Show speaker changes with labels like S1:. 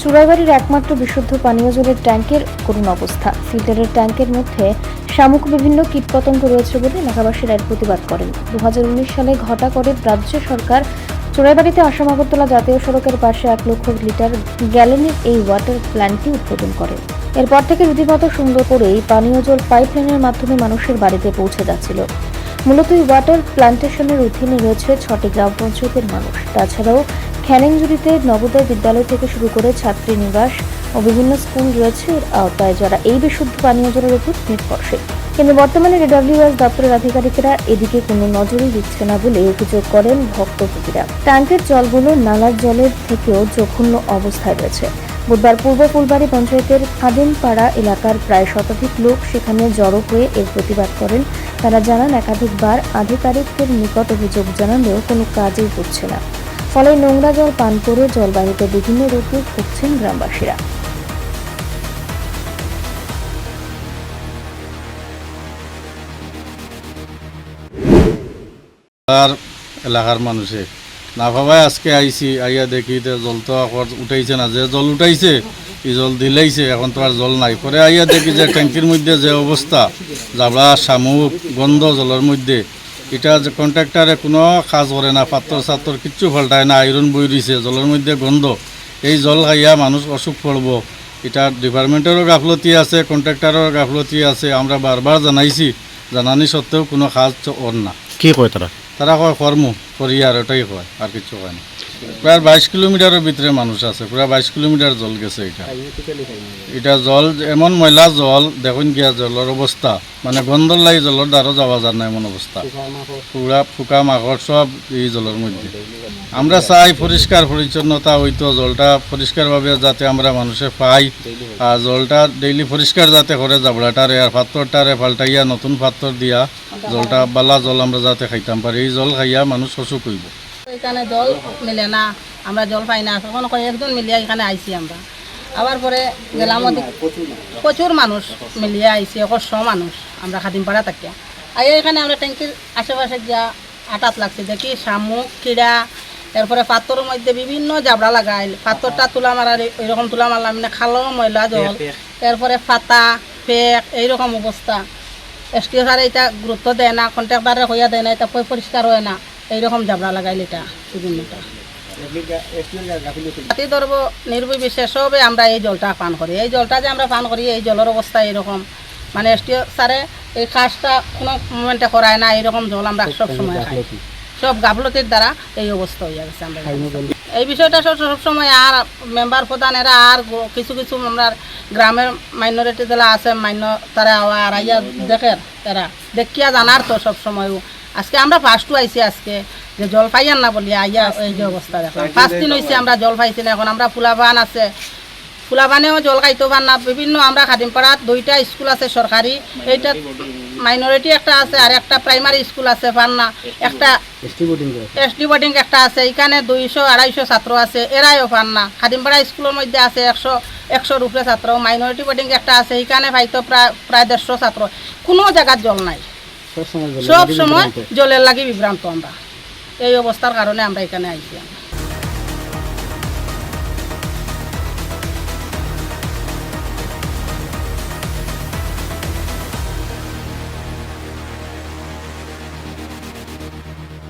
S1: চুড়াইবাড়ির একমাত্র বিশুদ্ধ পানীয় জলের ট্যাঙ্কের করুণ অবস্থা। ফিল্টারের ট্যাঙ্কের মধ্যে শামুক বিভিন্ন কীটপতঙ্গ রয়েছে বলে এলাকাবাসীরা এর প্রতিবাদ করেন। দু সালে ঘটা করে রাজ্য সরকার চোরাইবাড়িতে আসাম আগরতলা জাতীয় সড়কের পাশে এক লক্ষ লিটার গ্যালনের এই ওয়াটার প্ল্যান্টটি উদ্বোধন করে। এরপর থেকে রীতিমতো সুন্দর করেই পানীয় জল পাইপলাইনের মাধ্যমে মানুষের বাড়িতে পৌঁছে যাচ্ছিল। মূলত এই ওয়াটার প্ল্যান্টেশনের অধীনে রয়েছে ছটি গ্রাম পঞ্চায়েতের মানুষ। তাছাড়াও খ্যানেংজুড়িতে নবোদয় বিদ্যালয় থেকে শুরু করে ছাত্রী নিবাস ও বিভিন্ন স্কুল রয়েছে এর আওতায়, যারা এই বিশুদ্ধ পানীয় জলের উপর নির্ভরশীল। কিন্তু বর্তমানে এডব্লিউএস দপ্তরের আধিকারিকেরা এদিকে কোনো নজরই দিচ্ছে না বলে অভিযোগ করেন ভক্তভোগীরা ট্যাঙ্কের জলগুলো নালার জলের থেকেও জঘন্য অবস্থায় রয়েছে। বুধবার পূর্ব ফুলবাড়ি পঞ্চায়েতের খাদিমপাড়া এলাকার প্রায় শতাধিক লোক সেখানে জড়ো হয়ে এর প্রতিবাদ করেন। তারা জানান, একাধিকবার আধিকারিকদের নিকট অভিযোগ জানালেও কোনো কাজই হচ্ছে না। ফলে নোংরা জল, পান করে জলবাহিত বিভিন্ন রোগে ভুগছেন গ্রামবাসীরা।
S2: আর এলাকার মানুষে না ভাবাই আজকে আইছি, আইয়া দেখি জল তো এখন উঠাইছে না, যে জল উঠাইছে, এই জল দিলাইছে, এখন তো আর জল নাই। পরে আইয়া দেখি যে ট্যাঙ্কির মধ্যে যে অবস্থা, জাবড়া, শামুক, গন্ধ জলের মধ্যে এটা যে কন্ট্রাক্টারে কোনো কাজ করে না পাত্র সাত্তর কিচ্ছু পাল্টায় না আয়রন বই দিছে জলের মধ্যে গন্ধ। এই জল খাইয়া মানুষ অসুখ পড়ব এটা ডিপার্টমেন্টেরও গাফলতি আছে কন্ট্রাক্টারেরও গাফলতি আছে আমরা বারবার জানাইছি জানানি সত্ত্বেও কোনো কাজ ওর না।
S3: কি কয় তারা?
S2: তারা কয় কর্ম করি আর ওটাই কয় আর কিছু কয় না। প্রায় বাইশ কিলোমিটারের ভিতরে মানুষ আছে প্রায় বাইশ কিলোমিটার জল গেছে এটা। এটা জল এমন ময়লা জল দেখুন গিয়া জলের অবস্থা। মানে গন্ধর লাগি জলের দ্বারা যাওয়া যায় না এমন অবস্থা পুরা ফুকা মাকড় সব এই জলের মধ্যে। আমরা চাই পরিষ্কার পরিচ্ছন্নতা হইতো জলটা পরিষ্কারভাবে যাতে আমরা মানুষে পাই আর জলটা ডেইলি পরিষ্কার যাতে করে জাবড়াটারে আর পাত্রটারে পাল্টাইয়া নতুন পাত্র দিয়া জলটা, বালা জল আমরা যাতে খাইতাম পারি এই জল খাইয়া মানুষ অসুখ হইব
S4: এখানে জল মিলে না, আমরা জল পাই না, তখন কয়েকজন মিলিয়ে এখানে আইছি আমরা। আবার পরে গেলাম প্রচুর মানুষ মিলিয়ে আইছি, একশ মানুষ। আমরা খাদিমপাড়া থাকি আই এখানে আমরা ট্যাঙ্কির আশেপাশে যা আটাত লাগছে দেখি শামুক কিড়া এরপরে পাথরের মধ্যে বিভিন্ন জাবড়া লাগাইল। পাথরটা তুলা মারার এরকম তুলা মারলাম মানে খালো ময়লা জল। এরপরে ফাতা ফেক এইরকম অবস্থা। এসটিও স্যার এটা গুরুত্ব দেয় না কন্ট্রাক্টারে হইয়া দেয় না এটা পয় পরিষ্কার হয় না। এইরকম জাবড়া লাগাইল এটা বিভিন্নটা। জাতি ধরব নির্বিশেষভাবে আমরা এই জলটা পান করি। এই জলটা যে আমরা পান করি এই জলের অবস্থা এরকম। মানে এসটিও স্যারে এই কাজটা কোনো মোমেন্টে করায় না এরকম জল আমরা সব সময় খাই সব গাফলতির দ্বারা এই অবস্থা হয়ে গেছে আমরা এই বিষয়টা সব সবসময় আর মেম্বার প্রধান এরা আর কিছু কিছু আমরা গ্রামের মাইনরিটি যারা আছে মান্য তারা আর আইয়া দেখে তারা। দেখিয়া জানার তো সব সময় আজকে আমরা ফার্স্টও আইছি আজকে যে জল পাইয়ান না বলি আইয়া এই যে অবস্থা দেখলাম পাঁচ দিন হয়েছে আমরা জল পাইছি না এখন আমরা ফুলাবান আছে। ফুলাবানেও জল খাইতে পার না বিভিন্ন আমরা খাদিমপাড়াত দুইটা স্কুল আছে সরকারি এইটা মাইনরিটি একটা আছে আর একটা প্রাইমারি স্কুল আছে পার না একটা এসডি বোর্ডিং একটা আছে এখানে দুইশো আড়াইশো ছাত্র আছে এরাইও পান না খাদিমপাড়া স্কুলের মধ্যে আছে একশো একশোর উপরে ছাত্র মাইনরিটি বোর্ডিং একটা আছে এখানে হয়তো প্রায় প্রায় দেড়শো ছাত্র কোনো জায়গার জল নাই। সব সময় জলের লাগি বিভ্রান্ত আমরা। এই অবস্থার কারণে আমরা এখানে আইছি।